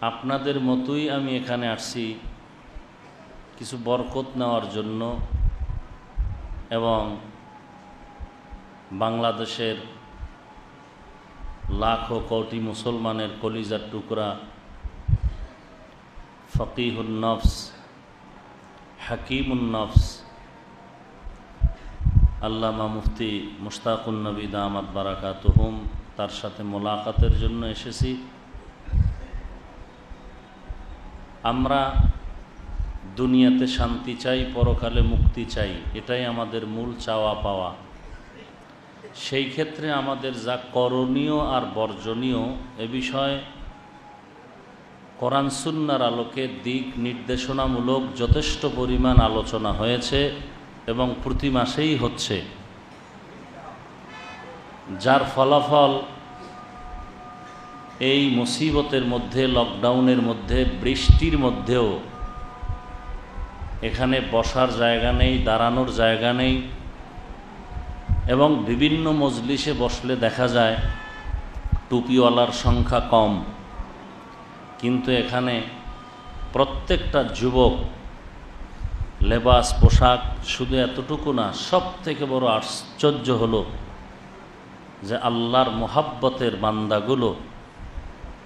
আপনাদের মতোই আমি এখানে আসছি কিছু বরকত নেওয়ার জন্য এবং বাংলাদেশের লাখো কোটি মুসলমানের কলিজার টুকরা ফকিহুন নফস, হাকিমুন নফস, আল্লামা মুফতি মুশতাকুন নবী দামাত বারাকাতুহুম, তার সাথে মোলাকাতের জন্য এসেছি। আমরা দুনিয়াতে শান্তি চাই, পরকালে মুক্তি চাই, এটাই আমাদের মূল চাওয়া পাওয়া। সেই ক্ষেত্রে আমাদের যা করণীয় আর বর্জনীয়, এ বিষয়ে কোরআন সুন্নার আলোকে দিক নির্দেশনামূলক যথেষ্ট পরিমাণ আলোচনা হয়েছে এবং প্রতি মাসেই হচ্ছে। যার ফলাফল এই মুসিবতের মধ্যে লকডাউনের মধ্যে, বৃষ্টির মধ্যেও এখানে বসার জায়গা নেই, দাঁড়ানোর জায়গা নেই এবং বিভিন্ন মজলিসে বসলে দেখা যায় টুপিওয়ালার সংখ্যা কম। কিন্তু এখানে প্রত্যেকটা যুবক লেবাস, পোশাক শুধু এতটুকু না সব থেকে বড় আশ্চর্য হলো যে আল্লাহর মোহাব্বতের বান্দাগুলো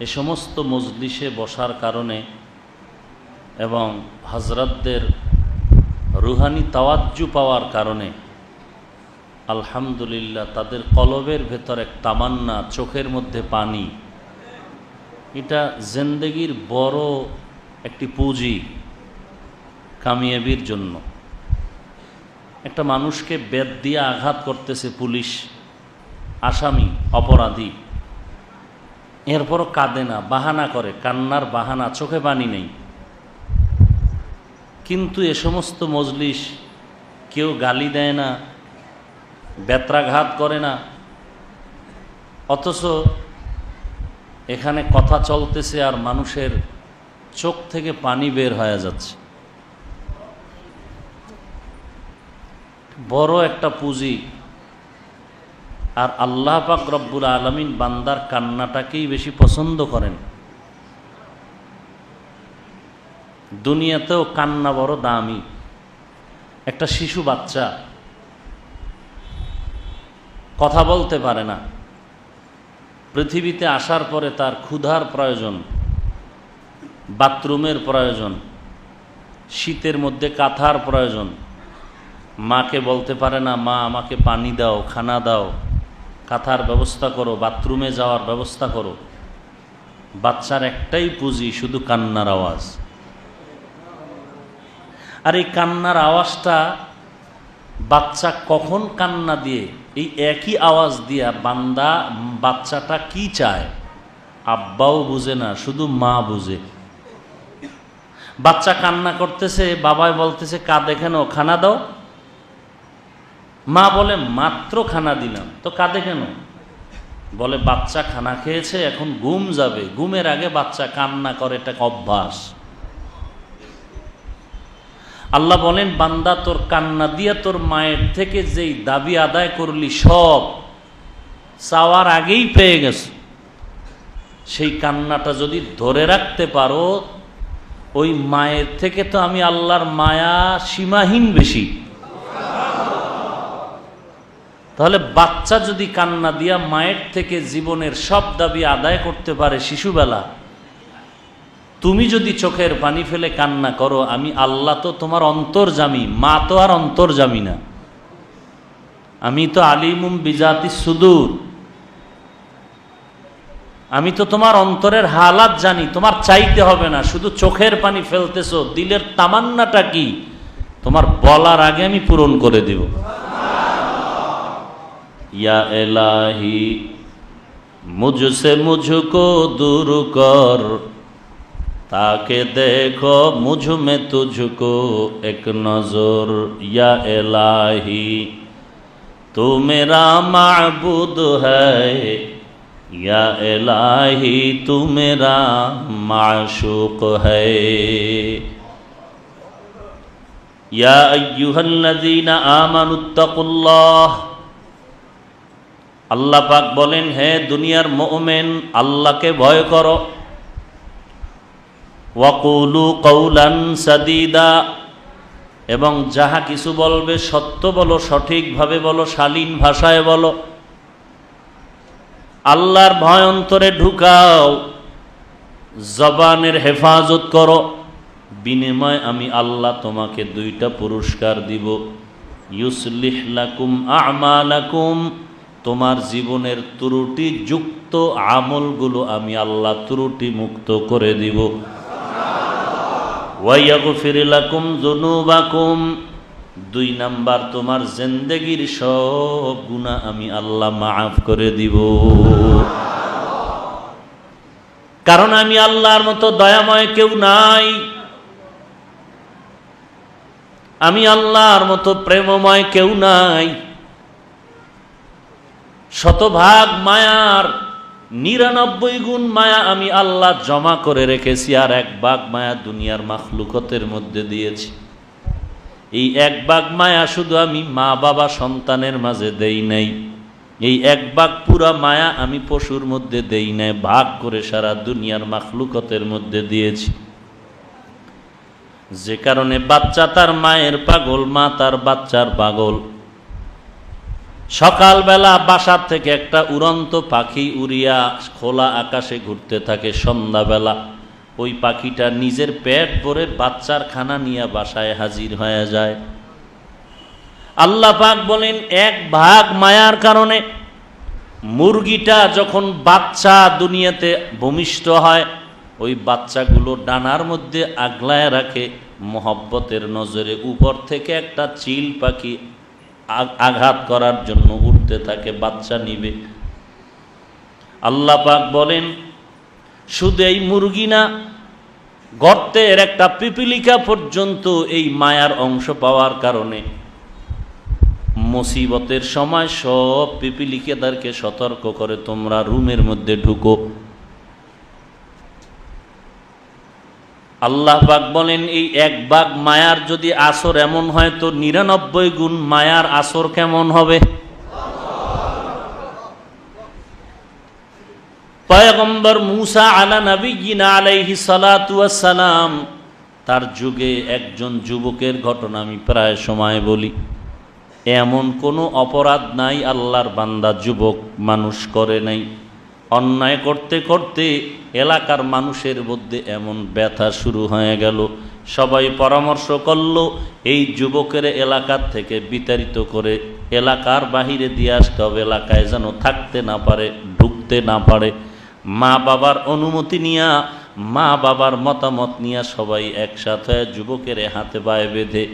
এ সমস্ত মজলিসে বসার কারণে এবং হজরতদের রুহানি তাওয়াজ্জু পাওয়ার কারণে, আলহামদুলিল্লাহ তাদের কলবের ভেতর এক তামান্না, চোখের মধ্যে পানি। এটা জেন্দেগির বড় একটি পুঁজি কামিয়াবির জন্য। একটা মানুষকে বেদ দিয়ে আঘাত করতেছে পুলিশ, আসামি, অপরাধী। এরপরও কাঁদে না, বাহানা করে, কান্নার বাহানা, চোখে পানি নেই। কিন্তু এ সমস্ত মজলিস কেউ গালি দেয় না, বেত্রাঘাত করে না। অথচ এখানে কথা চলতেছে আর মানুষের চোখ থেকে পানি বের হয়ে যাচ্ছে। বড় একটা পুঁজি আর আল্লাহ পাক রব্বুল আলমিন বান্দার কান্নাটাকেই বেশি পছন্দ করেন। দুনিয়াতেও কান্না বড় দামি। একটা শিশু বাচ্চা কথা বলতে পারে না। পৃথিবীতে আসার পরে তার ক্ষুধার প্রয়োজন, বাথরুমের প্রয়োজন, শীতের মধ্যে কাঁথার প্রয়োজন। মাকে বলতে পারে না, মা, আমাকে পানি দাও, খানা দাও। কাঁথার ব্যবস্থা করো, বাথরুমে যাওয়ার ব্যবস্থা করো। বাচ্চার একটাই পুঁজি, শুধু কান্নার আওয়াজ। আর এই কান্নার আওয়াজটা বাচ্চা কখন কান্না দিয়ে, এই একই আওয়াজ দিয়া বান্দা, বাচ্চাটা কি চায়? আব্বাও বুঝে না, শুধু মা বুঝে। বাচ্চা কান্না করতেছে, বাবাই বলতেছে, কাঁদে কেন? খানা দাও। মা বলে, মাত্র খানা দিলাম। তো কাঁদে কেন? বলে, বাচ্চা খানা খেয়েছে, এখন ঘুম যাবে। ঘুমের আগে বাচ্চা কান্না করে, এটা অভ্যাস। আল্লাহ বলেন, বান্দা তোর কান্না দিয়া তোর মায়ের থেকে যেই দাবি আদায় করলি, সব চাওয়ার আগেই পেয়ে গেছে। সেই কান্নাটা যদি ধরে রাখতে পারো, ওই মায়ের থেকে তো আমি আল্লাহর মায়া সীমাহীন বেশি। তাহলে বাচ্চা যদি কান্না দিয়া মায়ের থেকে জীবনের সব দাবি আদায় করতে পারে শিশুবেলা, তুমি যদি চোখের পানি ফেলে কান্না করো, আমি আল্লাহ তো তোমার অন্তর্জামি, মা তো আর অন্তর্জামি না। আমি তো আলিমুম বিজাতি সুদূর। আমি তো তোমার অন্তরের হালাত জানি, তোমার চাইতে হবে না, শুধু চোখের পানি ফেলতেছো, দিলের তামান্নাটা কি? তোমার বলার আগে আমি পূরণ করে দেব। یا الہی مجھ سے مجھ کو دور کر تاکہ دیکھو مجھ میں تجھ کو ایک نظر یا الہی تو میرا معبود ہے یا الہی تو میرا معشوق ہے یا ایوہ الذین آمنوا اتقوا اللہ আল্লাহ পাক বলেন, হে দুনিয়ার মোমেন, আল্লাহকে ভয় করো। ওয়াকুলু কৌলান সাদিদা। এবং যাহা কিছু বলবে, সত্য বলো, সঠিকভাবে বলো, শালীন ভাষায় বলো। আল্লাহর ভয় অন্তরে ঢুকাও, জবানের হেফাজত করো। বিনিময় আমি আল্লাহ তোমাকে দুইটা পুরস্কার দিব। ইউসলিহ লাকুম আমালাকুম। তোমার জীবনের ত্রুটি যুক্ত আমলগুলো আমি আল্লাহ ত্রুটি মুক্ত করে দিব। যুনুবাকুম। দুই নাম্বার, তোমার জিন্দেগির সব গুনাহ আমি আল্লাহ মাফ করে দিব। কারণ আমি আল্লাহর মতো দয়াময় কেউ নাই। আমি আল্লাহর মতো প্রেমময় কেউ নাই। শতভাগ মায়ার নিরানব্বই গুণ মায়া আমি আল্লাহ জমা করে রেখেছি আর এক বাঘ মায়া দুনিয়ার মাখলুকতের মধ্যে দিয়েছি। এই এক বাঘ মায়া শুধু আমি মা, বাবা, সন্তানের মাঝে দেই নাই। এই এক বাঘ পুরা মায়া আমি পশুর মধ্যে দেই নাই, ভাগ করে সারা দুনিয়ার মাখলুকতের মধ্যে দিয়েছি। যে কারণে বাচ্চা তার মায়ের পাগল, মা তার বাচ্চার পাগল। সকালবেলা বাসার থেকে একটা উড়ন্ত পাখি উড়িয়া খোলা আকাশে ঘুরতে থাকে সন্ধ্যাবেলা। ওই পাখিটা নিজের পেট ভরে বাচ্চার খানা নিয়ে বাসায় হাজির হয়ে যায়। আল্লাহ পাক বলেন, এক ভাগ মায়ার কারণে মুরগিটা যখন বাচ্চা দুনিয়াতে ভূমিষ্ঠ হয়, ওই বাচ্চাগুলো ডানার মধ্যে আগলায় রাখে, মোহব্বতের নজরে। উপর থেকে একটা চিল পাখি আঘাত করার জন্য উঠতে থাকে, বাচ্চা নিবে। আল্লাহ পাক বলেন, শুধু এই মুরগি না, গর্তের একটা পিপিলিকা পর্যন্ত এই মায়ার অংশ পাওয়ার কারণে মুসিবতের সময় সব পিপিলিকাদেরকে সতর্ক করে, তোমরা রুমের মধ্যে ঢুকো। আল্লাহ পাক বলেন, এই এক ভাগ মায়ার যদি আসর এমন হয়, তো নিরানব্বই গুণ মায়ার আসর কেমন হবে? পয়গম্বর মুসা আলা নবীনা আলাইহি সালাম তার যুগে একজন যুবকের ঘটনা আমি প্রায় সময় বলি। এমন কোনো অপরাধ নাই, আল্লাহর বান্দা যুবক মানুষ করে নাই। অন্যায় করতে করতে এলাকার মানুষের মধ্যে এমন ব্যথা শুরু হয়ে গেল। সবাই পরামর্শ করল, এই যুবকের এলাকার থেকে বিতাড়িত করে এলাকার বাহিরে দিয়ে আসতে হবে। এলাকায় যেন থাকতে না পারে, ঢুকতে না পারে। মা বাবার অনুমতি নিয়া, মা বাবার মতামত নিয়া সবাই একসাথে যুবকের হাতে পায়ে বেঁধে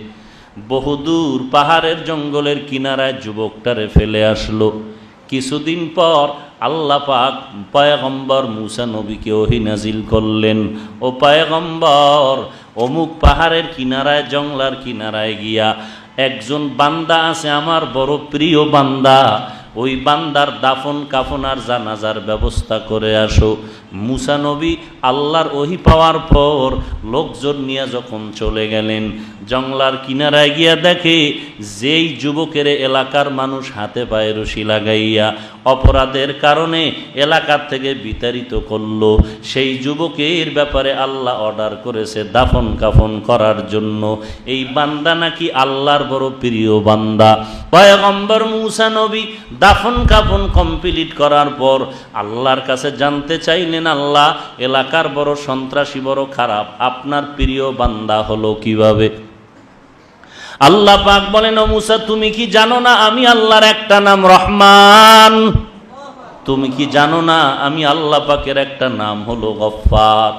বহুদূর পাহাড়ের জঙ্গলের কিনারায় যুবকটারে ফেলে আসলো। কিছুদিন পর আল্লাহ পাক পায়গম্বর মুসা নবীকে ওহি নাজিল করলেন। ও পায়গম্বর, অমুক পাহাড়ের কিনারায়, জংলার কিনারায় গিয়া একজন বান্দা আছে আমার বড় প্রিয় বান্দা। ওই বান্দার দাফন কাফন আর জানাজার ব্যবস্থা করে আসো। মুসা নবী আল্লাহর ওহি পাওয়ার পর লোকজন নিয়ে যখন চলে গেলেন জংলার কিনারায় গিয়া দেখে যেই যুবকের এলাকার মানুষ হাতে পায়ে রশি লাগাইয়া অপরাধের কারণে এলাকার থেকে বিতাড়িত করল, সেই যুবকের ব্যাপারে আল্লাহ অর্ডার করেছে দাফন কাফন করার জন্য। এই বান্দা নাকি আল্লাহর বড় প্রিয় বান্দা। পয়গম্বর মুসা নবী দাফন কাফন কমপ্লিট করার পর আল্লাহর কাছে জানতে চাইলেন আল্লাহ, এলাকার বড় সন্ত্রাসী বড় খারাপ। আপনার প্রিয় বান্দা হলো কীভাবে? আল্লাহ পাক বলেন, ও মুসা, তুমি কি জানো না আমি আল্লাহর একটা নাম রহমান? তুমি কি জানো না আমি আল্লাহ পাকের একটা নাম হলো গফফার?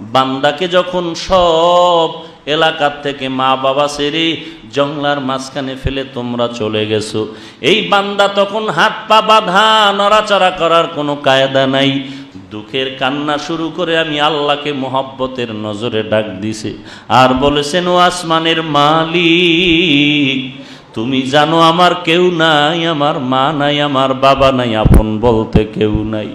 বান্দাকে যখন সব এলাকার থেকে মা বাবা সেরে জংলার মাঝখানে ফেলে তোমরা চলে গেছো। এই বান্দা তখন হাত পা বাঁধা, নড়াচড়া করার কোনো কায়দা নাই। দুঃখের কান্না শুরু করে আমি আল্লাহকে মোহাব্বতের নজরে ডাক দিছে। আর বলেছেন, ও আসমানের মালিক তুমি জানো আমার কেউ নাই, আমার মা নাই, আমার বাবা নাই, আপন বলতে কেউ নাই।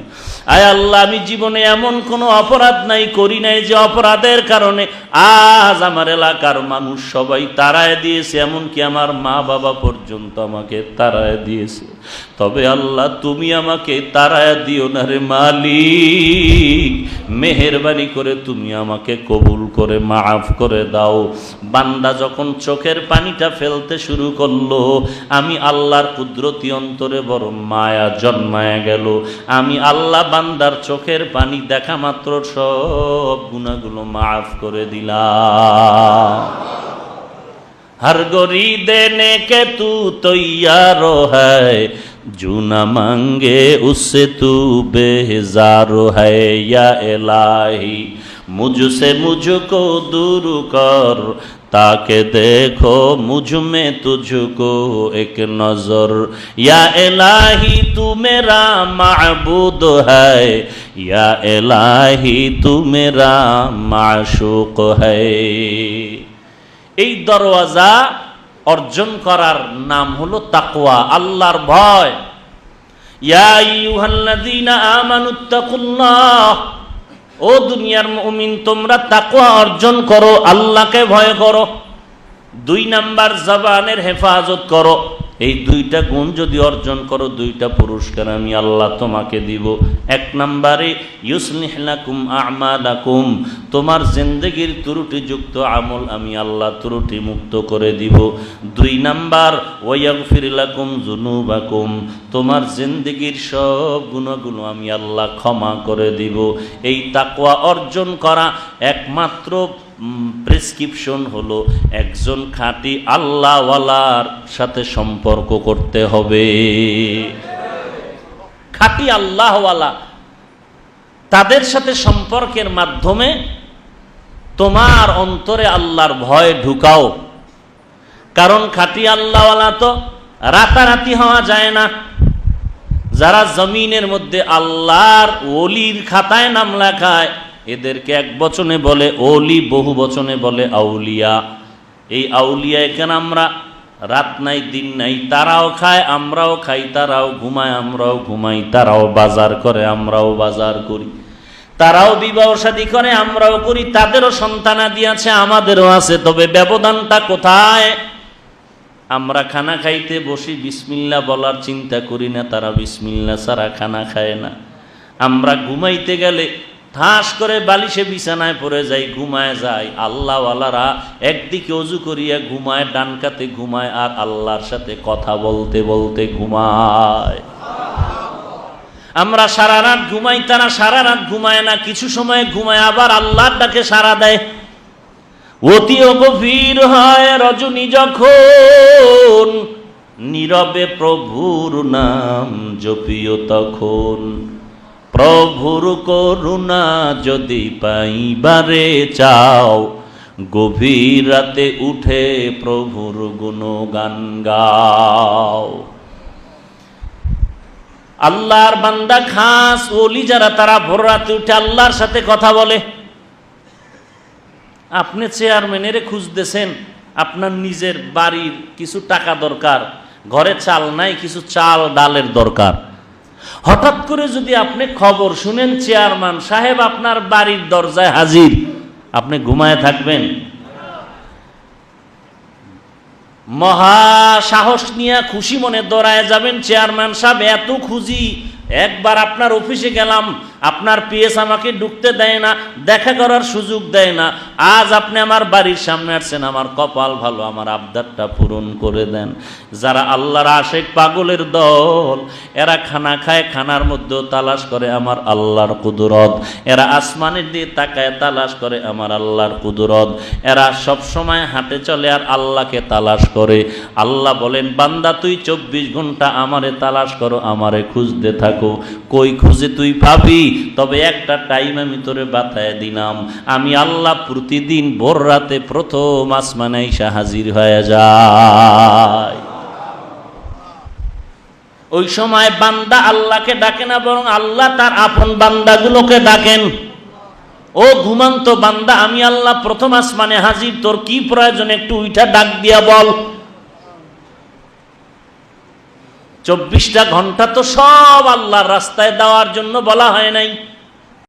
আয় আল্লাহ, আমি জীবনে এমন কোনো অপরাধ নাই, করি নাই যে অপরাধের কারণে আজ আমার এলাকার মানুষ সবাই তারায় দিয়েছে, এমনকি আমার মা বাবা পর্যন্ত আমাকে তারায় দিয়েছে। তবে আল্লাহ, তুমি আমাকে তারায় দিও না রে মালিক। মেহেরবানি করে তুমি আমাকে কবুল করে, মাফ করে দাও। বান্দা যখন চোখের পানিটা ফেলতে শুরু করলো আমি আল্লাহর কুদরতি অন্তরে বড় মায়া জন্মায়া গেল আমি আল্লাহ বান্দার চোখের পানি দেখা মাত্র সব গুণাগুলো মাফ করে দিলাম हर गोरी देने के तू तैयार है जो न मांगे उससे तू बेजार है या इलाही मुझसे मुझको दूर कर ताके देखो मुझ में तुझको एक नजर या इलाही तू मेरा माबूद है या इलाही तू मेरा माशूक है এই দরওয়াজা অর্জন করার নাম হলো তাকওয়া আল্লাহর ভয় ইয়া আইয়ুহাল্লাযীনা আমানুত্তাকুল্লাহ ও দুনিয়ার মুমিন, তোমরা তাকুয়া অর্জন করো, আল্লাহকে ভয় করো। দুই নাম্বার জবানের হেফাজত করো। এই দুইটা গুণ যদি অর্জন করো, দুইটা পুরস্কার আমি আল্লাহ তোমাকে দিব। এক নাম্বারে, ইউসলিহলাকুম আমালাকুম, তোমার জিন্দগির ত্রুটিযুক্ত আমল আমি আল্লাহ ত্রুটি মুক্ত করে দিব। দুই নাম্বার, ওয়াগফিরলাকুম জুনুবাকুম তোমার জিন্দগির সব গুণগুলো আমি আল্লাহ ক্ষমা করে দিব। এই তাকওয়া অর্জন করা একমাত্র প্রেসক্রিপশন হলো একজন খাঁটি আল্লাহওয়ালার সাথে সম্পর্ক করতে হবে। খাঁটি আল্লাহওয়ালা তাদের সাথে সম্পর্কের মাধ্যমে তোমার অন্তরে আল্লাহর ভয় ঢুকাও। কারণ খাঁটি আল্লাহওয়ালা তো রাতারাতি হওয়া যায় না। যারা জমিনের মধ্যে আল্লাহর ওলির খাতায় নাম লেখায় এদেরকে এক বচনে বলে ওলি, বহু বচনে বলে আউলিয়া। এই আউলিয়া এখানে আমরা? রাত নাই, দিন নাই, তারাও খায়, আমরাও খাই, তারাও ঘুমায়, আমরাও ঘুমাই, তারাও বাজার করে, আমরাও বাজার করি। তারাও বিবাহ শাদী করে, আমরাও করি, তাদেরও সন্তানাদি আছে, আমাদেরও আছে, তবে ব্যবধানটা কোথায়? আমরা খানা খাইতে বসি, বিসমিল্লা বলার চিন্তা করি না, তারা বিসমিল্লা ছাড়া খানা খায় না। আমরা ঘুমাইতে গেলে ঠাস করে বালিশে বিছানায় পড়ে যাই ঘুমায় যায়। আল্লাহওয়ালারা একদিকে অজু করিয়া ঘুমায় ডানকাতে ঘুমায় আর আল্লাহর সাথে কথা বলতে বলতে ঘুমায়। আমরা সারা রাত ঘুমাই, তারা সারা রাত ঘুমায় না, কিছু সময় ঘুমায়, আবার আল্লাহর ডাকে সারা দেয়। অতি গভীর হয় রজনী যখন, নীরবে প্রভুর নাম জপিও তখন। প্রভুর করুণা যদি পাইবারে চাও, গভীর রাতে উঠে প্রভুর গুণগান গাও। আল্লাহর বান্দা খাস ওলি যারা, তারা ভোর রাতে উঠে আল্লাহর সাথে কথা বলে। আপনি চেয়ারম্যানের খুঁজতেছেন, আপনার নিজের বাড়ির কিছু টাকা দরকার, ঘরে চাল নাই, কিছু চাল ডালের দরকার। হঠাৎ করে যদি আপনি খবর শুনেন, চেয়ারম্যান সাহেব আপনার বাড়ির দরজায় হাজির। আপনি ঘুমায় থাকবেন। মহা সাহস নিয়ে খুশি মনে দৌড়ায় যাবেন, চেয়ারম্যান সাহেব। এত খুঁজি একবার আপনার অফিসে গেলাম আপনার পিএস আমাকে ঢুকতে দেয় না, দেখা করার সুযোগ দেয় না। আজ আপনি আমার বাড়ির সামনে আসছেন, আমার কপাল ভালো, আমার আবদারটা পূরণ করে দেন। যারা আল্লাহর আশেক পাগলের দল, এরা খানা খায়, খানার মধ্যেও তালাশ করে আমার আল্লাহর কুদরত। এরা আসমানের দিয়ে তাকায়, তালাশ করে আমার আল্লাহর কুদরত। এরা সব সময় হাঁটে চলে আর আল্লাহকে তালাশ করে। আল্লাহ বলেন, বান্দা, তুই চব্বিশ ঘণ্টা আমারে তালাশ করো, আমারে খুঁজতে থাকো। কই খুঁজে তুই পাবি? তবে একটা টাইম আমি তোরে বাতায় দিলাম। আমি আল্লাহ প্রতিদিন ভোর রাতে প্রথম আসমানে এসে হাজির হয়ে যায়। ওই সময় বান্দা আল্লাহকে ডাকে না, বরং আল্লাহ তার আপন বান্দাগুলোকে ডাকেন। ও ঘুমান্ত বান্দা, আমি আল্লাহ প্রথম আসমানে হাজির, তোর কি প্রয়োজন? একটু উইঠা ডাক দিয়া বল। চব্বিশটা ঘণ্টা তো সব আল্লাহর রাস্তায় দেওয়ার জন্য বলা হয় নাই।